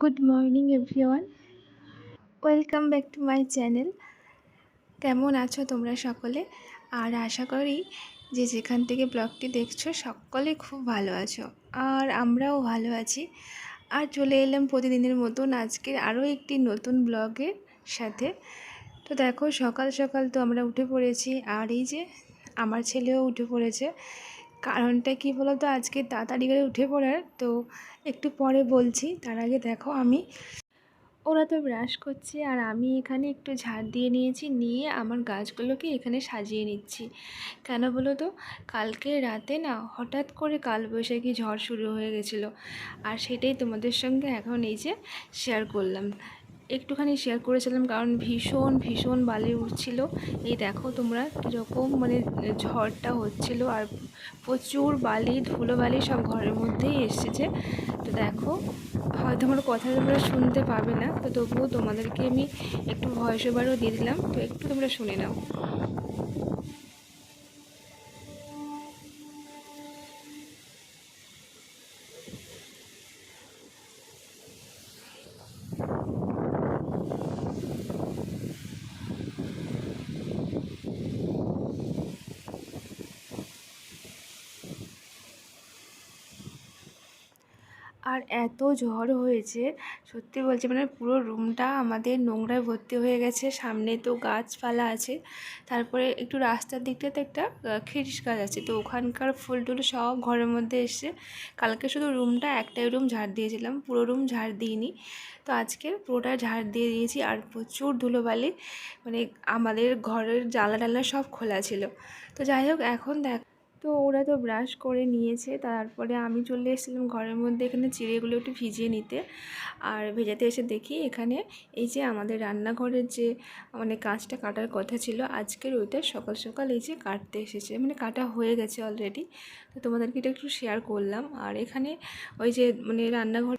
Good morning everyone welcome back to my channel কেমন আছো তোমরা সকলে? আর আশা করি যে যেখান থেকে ব্লগটি দেখছ, সকলে খুব ভালো আছো। আর আমরাও ভালো আছি। আর চলে এলাম প্রতিদিনের মতন আজকের আরও একটি নতুন ব্লগের সাথে। তো দেখো, সকাল সকাল তো আমরা উঠে পড়েছি। আর এই যে আমার ছেলেও উঠে পড়েছে। কারণটা কি বলো তো আজকে তাড়াতাড়ি করে উঠে পড়ার। তো একটু পরে বলছি। তার আগে দেখো আমি, ওরা তো ব্রাশ করছে আর আমি এখানে একটু ঝাড় দিয়ে নিয়েছি। নিয়ে আমার গাছগুলোকে এখানে সাজিয়ে নিচ্ছি। কেন বলো তো কালকে রাতে না হঠাৎ করে কালবৈশাখী ঝড় শুরু হয়ে গেছিল। আর সেটাই তোমাদের সঙ্গে এখন এই যে শেয়ার করলাম। একটুখানি শেয়ার করেছিলাম কারণ ভীষণ ভীষণ বালি উঠছিল এই দেখো তোমরা কীরকম মানে ঝড়টা হচ্ছিল আর প্রচুর বালি ধুলো বালি সব ঘরের মধ্যেই এসেছে। তো দেখো, হয়তো আমার কথা তোমরা শুনতে পাবে না, তো তবুও তোমাদেরকে আমি একটু ভয়েস দিয়ে দিলাম। তো একটু তোমরা শুনে নাও। আর এত ঝড় হয়েছে, সত্যি বলছি মানে পুরো রুমটা আমাদের নোংরায় ভর্তি হয়ে গেছে, সামনে তো গাছপালা আছে, তারপরে একটু রাস্তার দিকটাতে একটা খিরিস গাছ আছে, তো ওখানকার ফুল টুল সব ঘরের মধ্যে এসছে, কালকে শুধু রুমটা একটাই রুম ঝাড় দিয়েছিলাম, পুরো রুম ঝাড় দিইনি, তো আজকে পুরোটা ঝাড় দিয়ে দিয়েছি আর প্রচুর ধুলোবালি মানে আমাদের ঘরের জ্বালা টালা সব খোলা ছিল, তো যাই হোক এখন দেখ তো ওরা তো ব্রাশ করে নিয়েছে। তারপরে আমি চলে এসেছিলাম ঘরের মধ্যে এখানে চিড়েগুলো একটু ভিজিয়ে নিতে। আর ভেজাতে এসে দেখি এখানে এই যে আমাদের রান্নাঘরের যে মানে কাঁচটা কাটার কথা ছিল, আজকের ওইটা সকাল সকাল এই যে কাটতে এসেছে। মানে কাটা হয়ে গেছে অলরেডি তো তোমাদেরকে এটা একটু শেয়ার করলাম। আর এখানে ওই যে মানে রান্নাঘর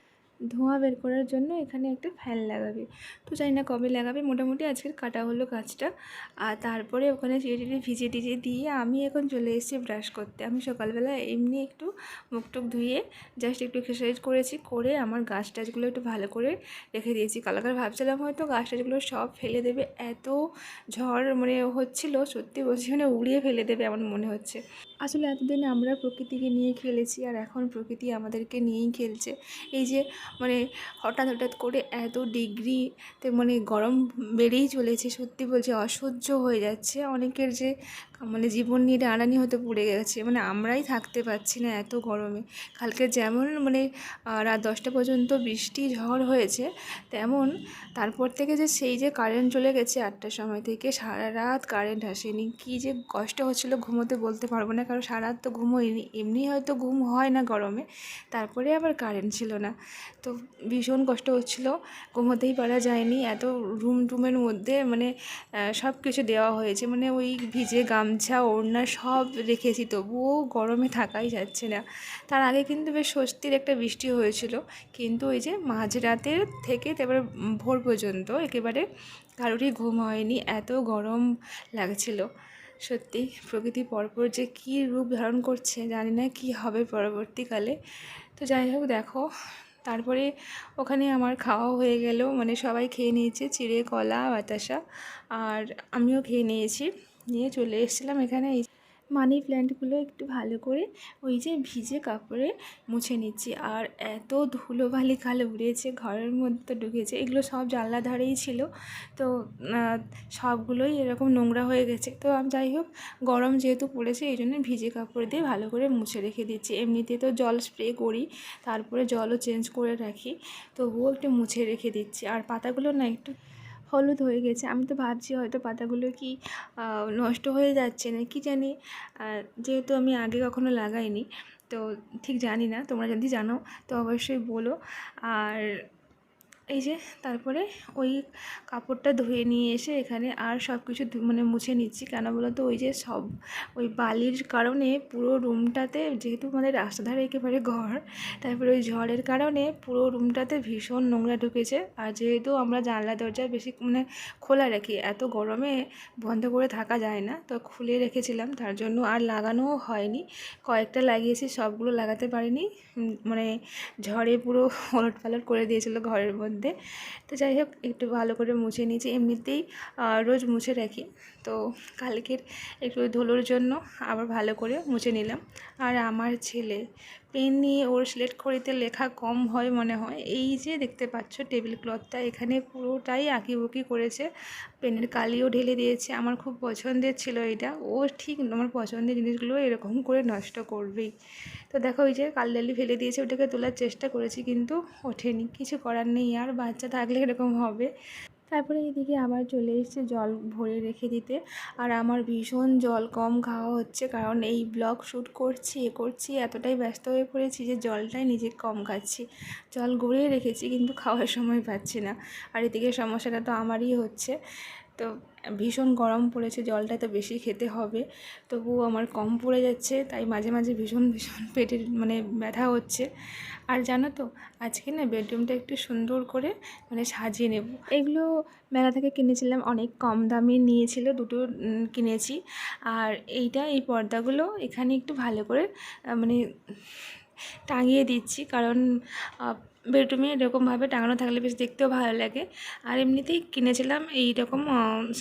ধোঁয়া বের করার জন্য এখানে একটা ফ্যান লাগাবে। তো জানি না কবে লাগাবে, মোটামুটি আজকের কাটা হলো কাজটা আর তারপরে ওখানে চিড়ে ভিজে টিজে দিয়ে আমি এখন চলে এসেছি ব্রাশ করতে। আমি সকালবেলা এমনি একটু মুখ টুক ধুয়ে জাস্ট একটু এক্সারসাইজ করেছি, করে আমার গাছ টাছগুলো একটু ভালো করে রেখে দিয়েছি। কালাকার ভাবছিলাম হয়তো, গাছ টাছগুলো সব ফেলে দেবে। এত ঝড় মানে হচ্ছিল, সত্যি বলছি মানে উড়িয়ে ফেলে দেবে এমন মনে হচ্ছে। আসলে এতদিন আমরা প্রকৃতিকে নিয়ে খেলেছি, আর এখন প্রকৃতি আমাদেরকে নিয়েই খেলছে। এই যে মানে হঠাৎ হঠাৎ করে এত ডিগ্রিতে মানে গরম বেড়েই চলেছে, সত্যি বলছে অসহ্য হয়ে যাচ্ছে। অনেকের যে মানে জীবন নিয়ে টানানি হতে পড়ে গেছে। মানে আমরাই থাকতে পারছি না এত গরমে। কালকে যেমন মানে রাত দশটা পর্যন্ত বৃষ্টি, ঝড় হয়েছে, তেমন তারপর থেকে যে সেই যে কারেন্ট চলে গেছে আটটার সময় থেকে, সারা রাত কারেন্ট আসেনি। কী যে কষ্ট হচ্ছিল ঘুমোতে বলতে পারব না, কারণ সারা রাত তো ঘুমোইনি এমনি হয়তো ঘুম হয় না গরমে, তারপরে আবার কারেন্ট ছিল না। তো ভীষণ কষ্ট হচ্ছিল, ঘুমোতেই পারা যায়নি। এত রুম টুমের মধ্যে মানে সব কিছু দেওয়া হয়েছে। মানে ওই ভিজে গামছা, ওড়না সব রেখেছি। তবুও গরমে থাকাই যাচ্ছে না। তার আগে কিন্তু বেশ স্বস্তির একটা বৃষ্টি হয়েছিল। কিন্তু ওই যে মাঝরাতের থেকে তারপরে ভোর পর্যন্ত একেবারে কারোরই ঘুম হয়নি। এত গরম লাগছিল। সত্যি প্রকৃতি পরপর যে কী রূপ ধারণ করছে, জানি না কী হবে পরবর্তীকালে। তো যাই হোক, দেখো, তারপরে ওখানে আমার খাওয়া হয়ে গেল। মানে সবাই খেয়ে নিয়েছে চিড়ে, কলা, বাতাসা। আর আমিও খেয়ে নিয়েছি। নিয়ে চলে এসেছিলাম এখানে। এই মানি প্ল্যান্টগুলো একটু ভালো করে ওই যে ভিজে কাপড়ে মুছে নিচ্ছি। আর এত ধুলোবালি কাল উড়েছে, ঘরের মধ্যে তো ঢুকেছে। এগুলো সব জানলা ধারেই ছিল। তো সবগুলোই এরকম নোংরা হয়ে গেছে। তো আমি, যাই হোক, গরম যেহেতু পড়েছে, এই জন্য ভিজে কাপড় দিয়ে ভালো করে মুছে রেখে দিচ্ছি। এমনিতে তো জল স্প্রে করি, তারপরে জলও চেঞ্জ করে রাখি। তবুও একটু মুছে রেখে দিচ্ছি। আর পাতাগুলো না একটু হলুদ হয়ে গেছে। আমি তো ভাবছি হয়তো পাতাগুলো কি নষ্ট হয়ে যাচ্ছে না, কি জানি। যেহেতু আমি আগে কখনো লাগাইনি, তো ঠিক জানি না, তোমরা যদি জানো, তো অবশ্যই বলো। আর এই যে তারপরে ওই কাপড়টা ধুয়ে নিয়ে এসে এখানে আর সব কিছু মানে মুছে নিচ্ছি। কেন বলো তো ওই যে সব, ওই বালির কারণে পুরো রুমটাতে যেহেতু আমাদের রাস্তা ধারে একেবারে ঘর, তারপরে ওই ঝড়ের কারণে পুরো রুমটাতে ভীষণ নোংরা ঢুকেছে। আর যেহেতু আমরা জানলা, দরজা বেশি মানে খোলা রাখি, এত গরমে বন্ধ করে থাকা যায় না, তো খুলে রেখেছিলাম। তার জন্য আর লাগানোও হয়নি। কয়েকটা লাগিয়েছি, সবগুলো লাগাতে পারিনি। মানে ঝড়ে পুরো ওলট পালট করে দিয়েছিল ঘরের মধ্যে। তো যাই হোক, একটু ভালো করে মুছে নিয়েছি। এমনিতেই রোজ মুছে রাখি। তো কালকের একটু ধুলোর জন্য আবার ভালো করে মুছে নিলাম। আর আমার ছেলে পেন নিয়ে ওর সিলেট খড়িতে লেখা কম হয় মনে হয়। এই যে দেখতে পাচ্ছ টেবিল ক্লথটা এখানে পুরোটাই আঁকিবুকি করেছে। পেনের কালিও ঢেলে দিয়েছে। আমার খুব পছন্দের ছিল এটা। ও ঠিক আমার পছন্দের জিনিসগুলো এরকম করে নষ্ট করবেই। তো দেখো ওই যে কালডালি ফেলে দিয়েছে, ওটাকে তোলার চেষ্টা করেছি কিন্তু ওঠেনি। কিছু করার নেই, আর বাচ্চা থাকলে এরকম হবে। তারপরে এদিকে আবার চলে এসছে জল ভরে রেখে দিতে। আর আমার ভীষণ জল কম খাওয়া হচ্ছে কারণ এই ব্লগ শ্যুট করছি, এ করছি, এতটাই ব্যস্ত হয়ে পড়েছি যে জলটাই নিজে কম খাচ্ছি। জল গড়িয়ে রেখেছি কিন্তু খাওয়ার সময় পাচ্ছি না। আর এদিকে সমস্যাটা তো আমারই হচ্ছে। তো ভীষণ গরম পড়েছে জলটা তো বেশি খেতে হবে। তবুও আমার কম পড়ে যাচ্ছে, তাই মাঝে মাঝে ভীষণ ভীষণ পেটের মানে ব্যথা হচ্ছে। আর জানো তো, আজকে না বেডরুমটা একটু সুন্দর করে মানে সাজিয়ে নেব। এগুলো মেলা থেকে কিনেছিলাম, অনেক কম দামে নিয়েছিল, দুটো কিনেছি। আর এইটা, এই পর্দাগুলো এখানে একটু ভালো করে মানে টাঙিয়ে দিচ্ছি। কারণ বেডরুমে এরকমভাবে টাঙানো থাকলে বেশ দেখতেও ভালো লাগে। আর এমনিতেই কিনেছিলাম এই রকম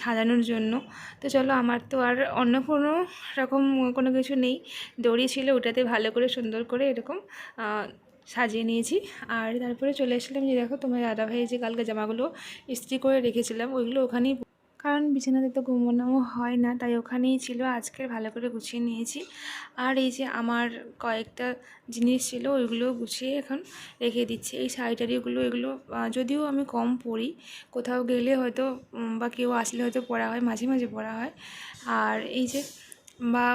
সাজানোর জন্য। তো চলো, আমার তো আর অন্য কোনো রকম কোনো কিছু নেই। দড়ি ছিল ওটাতে ভালো করে সুন্দর করে এরকম সাজিয়ে নিয়েছি। আর তারপরে চলে এসেছিলাম যে দেখো, তোমার দাদাভাই যে কালকে জামাগুলো ইস্ত্রি করে রেখেছিলাম, ওইগুলো ওখানেই কারণ বিছানাতে তো ঘুমানোও হয় না, তাই ওখানেই ছিল, আজকের ভালো করে গুছিয়ে নিয়েছি। আর এই যে আমার কয়েকটা জিনিস ছিল, ওইগুলো গুছিয়ে এখন রেখে দিচ্ছি। এই শাড়িটারিগুলো এগুলো যদিও আমি কম পরি, কোথাও গেলে হয়তো বা কেউ আসলে হয়তো পরা হয়, মাঝে মাঝে পরা হয়। আর এই যে, বা,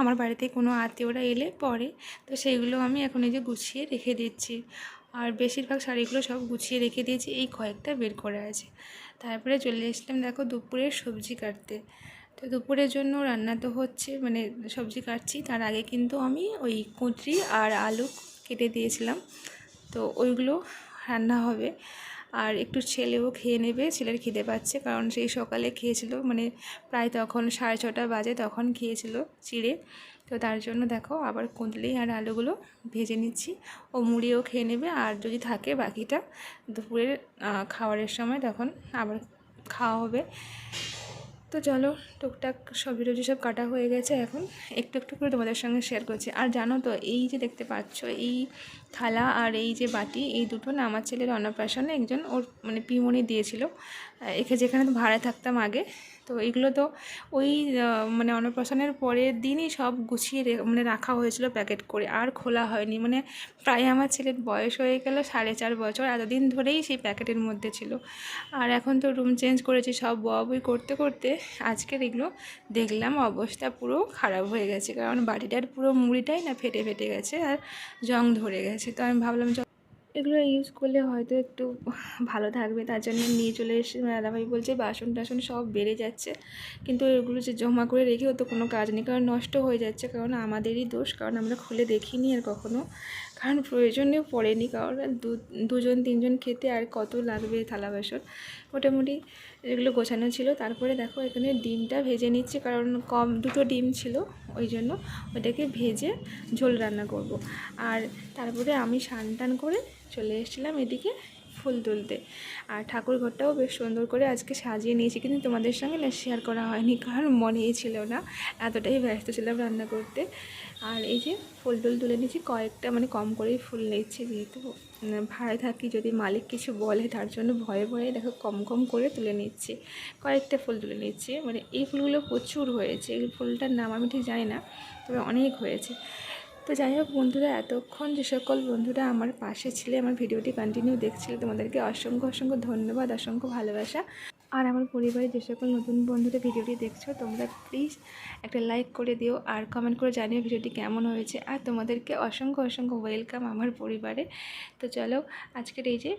আমার বাড়িতে কোনো আত্মীয়রা এলে পরে তো সেইগুলো আমি এখন এই যে গুছিয়ে রেখে দিচ্ছি। আর বেশিরভাগ শাড়িগুলো সব গুছিয়ে রেখে দিয়েছি, এই কয়েকটা বের করে আছে। তারপরে চলে এসলাম দেখো দুপুরের সবজি কাটতে। তো দুপুরের জন্য রান্না তো হচ্ছে মানে সবজি কাটছি। তার আগে কিন্তু আমি ওই কুঁদরি আর আলু কেটে দিয়েছিলাম। তো ওইগুলো রান্না হবে। আর একটু ছেলেও খেয়ে নেবে, ছেলের খিদে পাচ্ছে। কারণ সেই সকালে খেয়েছিল মানে প্রায় তখন সাড়ে ছটা বাজে তখন খেয়েছিল চিড়ে। তো তার জন্য দেখো আবার কুঁদলি আর আলুগুলো ভেজে নিচ্ছি। ও মুড়িও খেয়ে নেবে আর যদি থাকে বাকিটা দুপুরের খাওয়ারের সময় তখন আবার খাওয়া হবে। তো চলো টুকটাক সবজি টবজি সব কাটা হয়ে গেছে এখন। একটু একটু করে তোমাদের সঙ্গে শেয়ার করছি। আর জানো তো এই যে দেখতে পাচ্ছ, এই থালা আর এই যে বাটি, এই দুটো না আমার ছেলের অন্নপ্রাশনে একজন ওর মানে পিমনি দিয়েছিল। এখানে যেখানে তো ভাড়া থাকতাম আগে তো এইগুলো তো ওই মানে অন্নপ্রাশনের পরের দিনই সব গুছিয়ে মানে রাখা হয়েছিল প্যাকেট করে, আর খোলা হয়নি। মানে প্রায় আমার ছেলের বয়স হয়ে গেল সাড়ে চার বছর, এতদিন ধরেই সেই প্যাকেটের মধ্যে ছিল। আর এখন তো রুম চেঞ্জ করেছি সব বই করতে করতে, আজকের এগুলো দেখলাম অবস্থা পুরো খারাপ হয়ে গেছে। কারণ বাড়িটার পুরো মুড়িটাই না ফেটে ফেটে গেছে আর জং ধরে গেছে। তো আমি ভাবলাম এগুলো ইউজ করলে হয়তো একটু ভালো থাকবে। তার জন্য নিয়ে চলে এসে দাদাভাই বলছে, বাসন টাসন সব বেড়ে যাচ্ছে। কিন্তু এগুলো যে জমা করে রেখেও তো কোনো কাজ নেই। কারণ নষ্ট হয়ে যাচ্ছে। কারণ আমাদেরই দোষ। কারণ আমরা খুলে দেখিনি আর কখনো। কারণ প্রয়োজনেও পড়েনি। কারণ দু, দুজন, তিনজন খেতে আর কত লাগবে থালা বাসন? মোটামুটি এগুলো গোছানো ছিল। তারপরে দেখো এখানে ডিমটা ভেজে নিচ্ছি, কারণ কম দুটো ডিম ছিল, ওই জন্য ওটাকে ভেজে ঝোল রান্না করব। আর তারপরে আমি স্নান টান করে চলে এসেছিলাম এদিকে ফুল তুলতে। আর ঠাকুর ঘরটাও বেশ সুন্দর করে আজকে সাজিয়ে নিয়েছি, কিন্তু তোমাদের সঙ্গে না শেয়ার করা হয়নি, কারণ মনেই ছিল না। এতটাই ব্যস্ত ছিলাম রান্না করতে। আর এই যে ফুল টুল তুলে নিয়েছি, কয়েকটা মানে কম করেই ফুল নিচ্ছি যেহেতু। ভাড়ায় থাকি যদি মালিক কিছু বলে, তার জন্য ভয়ে ভয়ে দেখো কম কম করে তুলে নিচ্ছে। কয়েকটা ফুল তুলে নিচ্ছে। মানে এই ফুলগুলো প্রচুর হয়েছে। এই ফুলটার নাম আমি ঠিক জানি না, তবে অনেক হয়েছে। তো যাই হোক বন্ধুরা, এতক্ষণ যে সকল বন্ধুরা আমার পাশে ছিলে, আমার ভিডিওটি কন্টিনিউ দেখছিলে, তোমাদেরকে অসংখ্য অসংখ্য ধন্যবাদ, অসংখ্য ভালোবাসা। আর আমার পরিবারে যে সকল নতুন বন্ধুরা ভিডিওটি দেখছ, তোমরা প্লিজ একটা লাইক করে দিও আর কমেন্ট করে জানিও ভিডিওটি কেমন হয়েছে। আর তোমাদেরকে অসংখ্য অসংখ্য ওয়েলকাম আমার পরিবারে। তো চলো, আজকের এই যে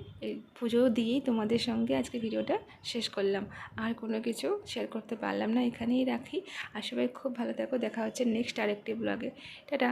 পুজো দিয়েই তোমাদের সঙ্গে আজকে ভিডিওটা শেষ করলাম। আর কোনো কিছু শেয়ার করতে পারলাম না, এখানেই রাখি। আর সবাই খুব ভালো থাকো, দেখা হচ্ছে নেক্সট আরেকটি ব্লগে টাটা!